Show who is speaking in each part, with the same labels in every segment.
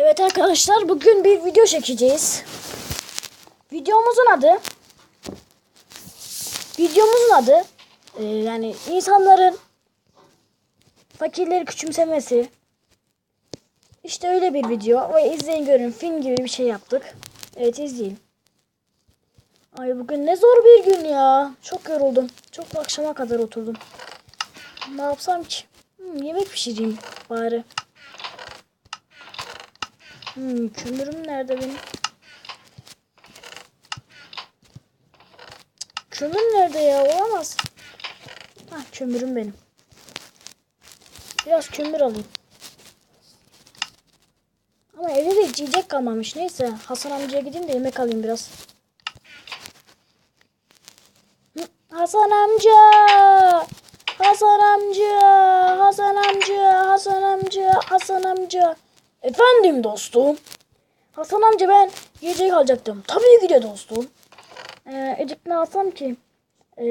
Speaker 1: Evet arkadaşlar bugün bir video çekeceğiz. Videomuzun adı Videomuzun adı e, yani insanların fakirleri küçümsemesi. İşte öyle bir video. Ve izleyin görün film gibi bir şey yaptık. Evet izleyin. Ay bugün ne zor bir gün ya. Çok yoruldum. Çok akşama kadar oturdum. Ne yapsam ki? Hmm, yemek pişireyim bari. Hmm, kömürüm nerede benim? Kömür nerede ya? Olamaz. Hah kömürüm benim. Biraz kömür alayım. Ama evde de yiyecek kalmamış. Neyse Hasan amcaya gideyim de yemek alayım biraz. Hı, Hasan amca! Hasan amca! Hasan amca! Hasan amca! Hasan amca! Efendim dostum. Hasan amca ben yiyecek alacaktım. Tabii ki de dostum. Ee, Ecik ne alsam ki? Ee,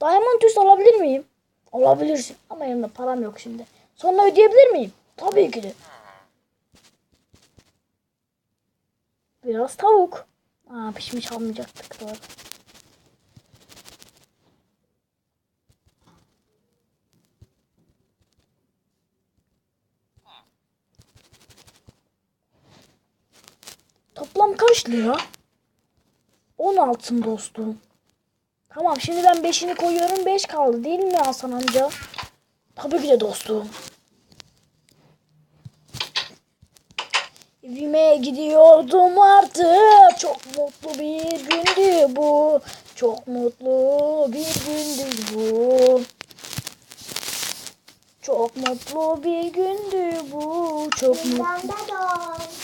Speaker 1: Diamond üst alabilir miyim? Alabilirsin. Ama yanımda param yok şimdi. Sonra ödeyebilir miyim? Tabii ki de. Biraz tavuk. Aa, pişmiş almayacaktık doğru. Lira? 10 altın dostum. Tamam şimdi ben 5'ini koyuyorum 5 kaldı değil mi Hasan amca? Tabii ki de dostum. Evime gidiyordum artık. Çok mutlu bir gündü bu. Çok mutlu bir gündü bu. Çok mutlu bir gündü bu. Çok mutlu.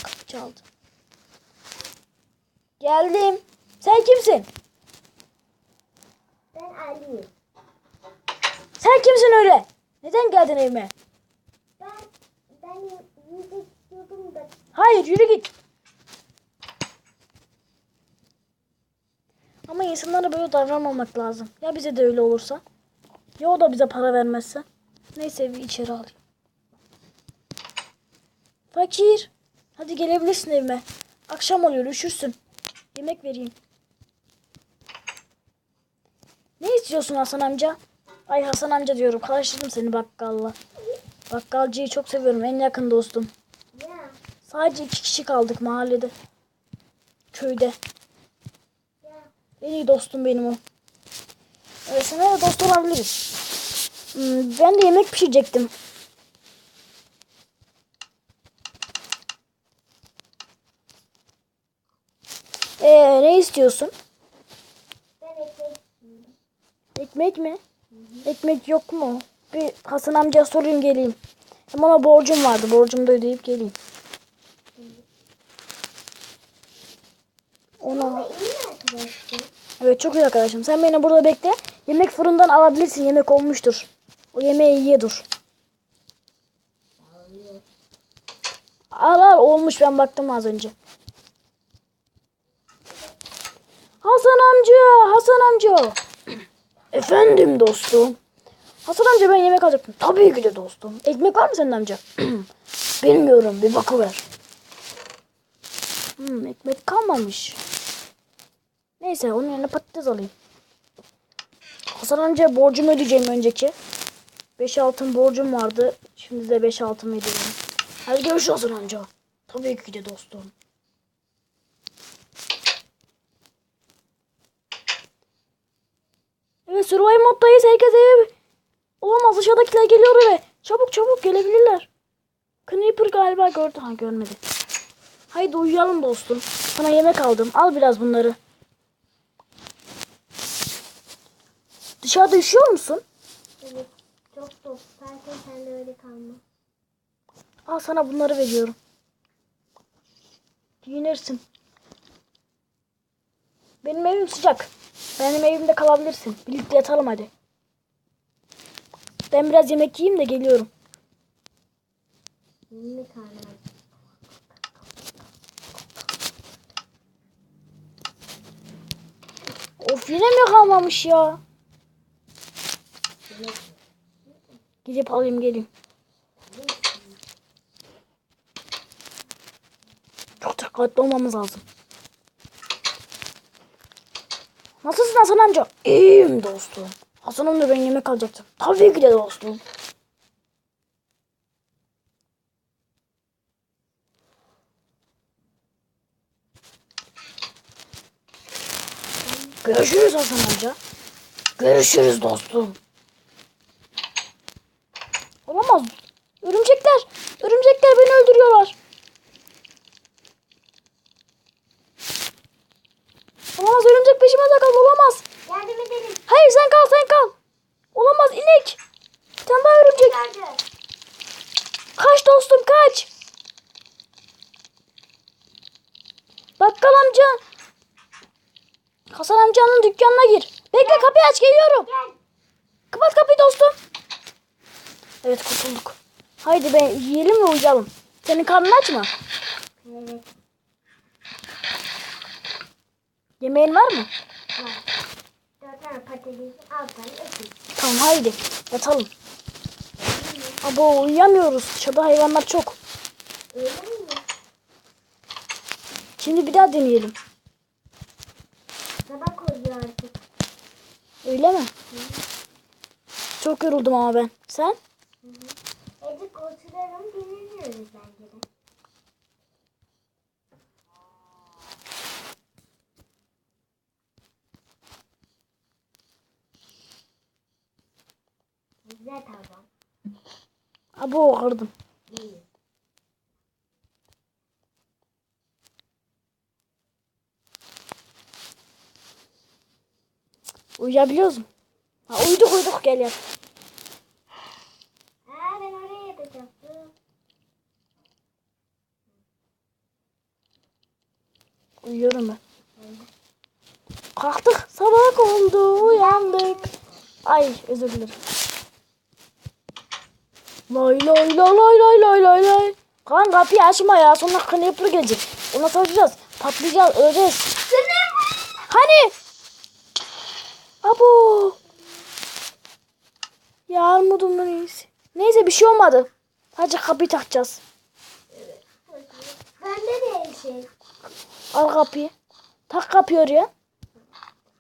Speaker 1: Kapı çaldı. Geldim. Sen kimsin?
Speaker 2: Ben Ali'yim.
Speaker 1: Sen kimsin öyle? Neden geldin evime?
Speaker 2: Ben ben yiyecek istiyordum da
Speaker 1: Hayır yürü git. Ama insanlara böyle davranmamak lazım. Ya bize de öyle olursa? Ya o da bize para vermezse? Neyse bir içeri alayım. Fakir. Hadi gelebilirsin evime. Akşam oluyor üşürsün. Yemek vereyim. Ne istiyorsun Hasan amca? Ay Hasan amca diyorum. Karıştırdım seni bakkalla. Bakkalcıyı çok seviyorum. En yakın dostum. Sadece iki kişi kaldık mahallede. Köyde. En iyi dostum benim o. Evet sana da dost olabiliriz. Hmm, ben de yemek pişirecektim. Ee, ne istiyorsun?
Speaker 2: ben ekmek.
Speaker 1: Ekmek mi? Ekmek yok mu? Bir Hasan amcaya sorayım geleyim. Hem ona borcum vardı. Borcumu da ödeyip geleyim. Ona... Evet çok iyi arkadaşım. Sen beni burada bekle. Yemek fırından alabilirsin. Yemek olmuştur. O yemeği yiye dur. Al al olmuş ben baktım az önce. Hasan amca, Hasan amca. Efendim dostum. Hasan amca ben yemek alacaktım. Tabii ki de dostum. Ekmek var mı senin amca? Bilmiyorum bir bakıver. Hmm, ekmek kalmamış. Neyse onun yerine patates alayım. Hasan amca borcumu ödeyeceğim önceki. 5 altın borcum vardı. Şimdi de 5 altın ödeyeceğim. Hadi görüşürüz Hasan amca. Tabii ki de dostum. Evet Survival moddayız. Herkes eve... Olamaz aşağıdakiler geliyor eve. Çabuk çabuk gelebilirler. Creeper galiba gördü. Ha görmedi. Haydi uyuyalım dostum. Sana yemek aldım. Al biraz bunları. Dışarıda üşüyor musun?
Speaker 2: Evet. Çok soğuk. Zaten sen de öyle kalma.
Speaker 1: Al sana bunları veriyorum. Giyinirsin. Benim evim sıcak. Benim evimde kalabilirsin. Birlikte yatalım hadi. Ben biraz yemek yiyeyim de geliyorum.
Speaker 2: Yeni karnım.
Speaker 1: Of yine mi kalmamış ya? Gidip alayım geleyim. Dikkatli olmamız lazım. Nasılsın Hasan amca? İyiyim dostum. Hasan amca ben yemek alacaktım. Tabii ki de dostum. Görüşürüz Hasan amca. Görüşürüz dostum. Olamaz. Örümcekler. Örümcekler beni öldürüyorlar. Olamaz örümcek peşime takıldı. Olamaz.
Speaker 2: Yardım edelim.
Speaker 1: Hayır sen kal sen kal. Olamaz inek. Bir tane daha örümcek.
Speaker 2: Nerede?
Speaker 1: Kaç dostum kaç. Bakkal amca. Hasan amcanın dükkanına gir. Bekle kapıyı aç geliyorum.
Speaker 2: Gel.
Speaker 1: Kapat kapıyı dostum. Evet kurtulduk. Haydi be yiyelim ve uyuyalım. Senin karnın aç mı?
Speaker 2: Evet.
Speaker 1: Yemeğin var mı?
Speaker 2: Var. Dört tane patates, altı tane öküz.
Speaker 1: Tamam haydi yatalım. Abo uyuyamıyoruz. Dışarıda hayvanlar çok.
Speaker 2: Öyle mi?
Speaker 1: Şimdi bir daha deneyelim.
Speaker 2: Sabah koyuyor artık.
Speaker 1: Öyle mi? Çok yoruldum ama ben. Sen?
Speaker 2: Azıcık oturalım dinleniyoruz bence de. Güzel tamam.
Speaker 1: Abo kırdım. Uyuyabiliyoruz mu? Ha, uyuduk uyuduk gel yat.
Speaker 2: Aa ben oraya yatacaktım.
Speaker 1: Uyuyorum ben. Kalktık sabah oldu uyandık. Ay özür dilerim. Lay lay lay lay lay lay lay lay. Kan kapıyı açma ya sonra Creeper gelecek. Ona savaşacağız. Patlayacağız öleceğiz. Hani? Abo. Ya armudumun iyisi. Neyse bir şey olmadı. Sadece kapıyı takacağız.
Speaker 2: Bende de el şey.
Speaker 1: Al kapıyı. Tak kapıyı oraya.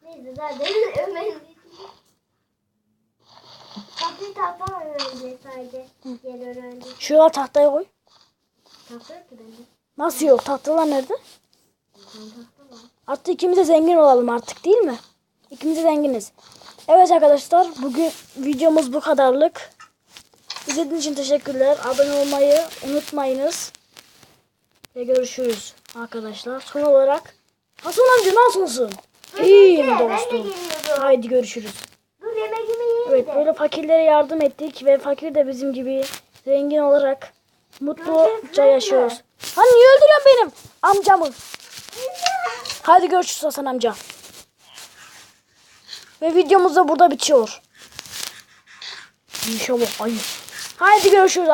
Speaker 2: Neyse zaten Ömer'in Kapıyı takmam önce sadece. Yer öğrendi.
Speaker 1: Şuraya tahtaya koy.
Speaker 2: Takıyor ki bende.
Speaker 1: Nasıl yok? Tahtalar nerede? Artık ikimiz de zengin olalım artık değil mi? İkimiz de zenginiz. Evet arkadaşlar bugün videomuz bu kadarlık. İzlediğiniz için teşekkürler. Abone olmayı unutmayınız. Ve görüşürüz arkadaşlar. Son olarak Hasan amca nasılsın? İyiyim dostum. Haydi görüşürüz.
Speaker 2: Dur yemeğimi yiyeyim
Speaker 1: Evet böyle fakirlere yardım ettik ve fakir de bizim gibi zengin olarak mutluca yaşıyoruz. Ha niye öldürüyorsun benim amcamı? Hadi görüşürüz Hasan amca. Ve videomuz da burada bitiyor. İnşallah ayı. Haydi görüşürüz.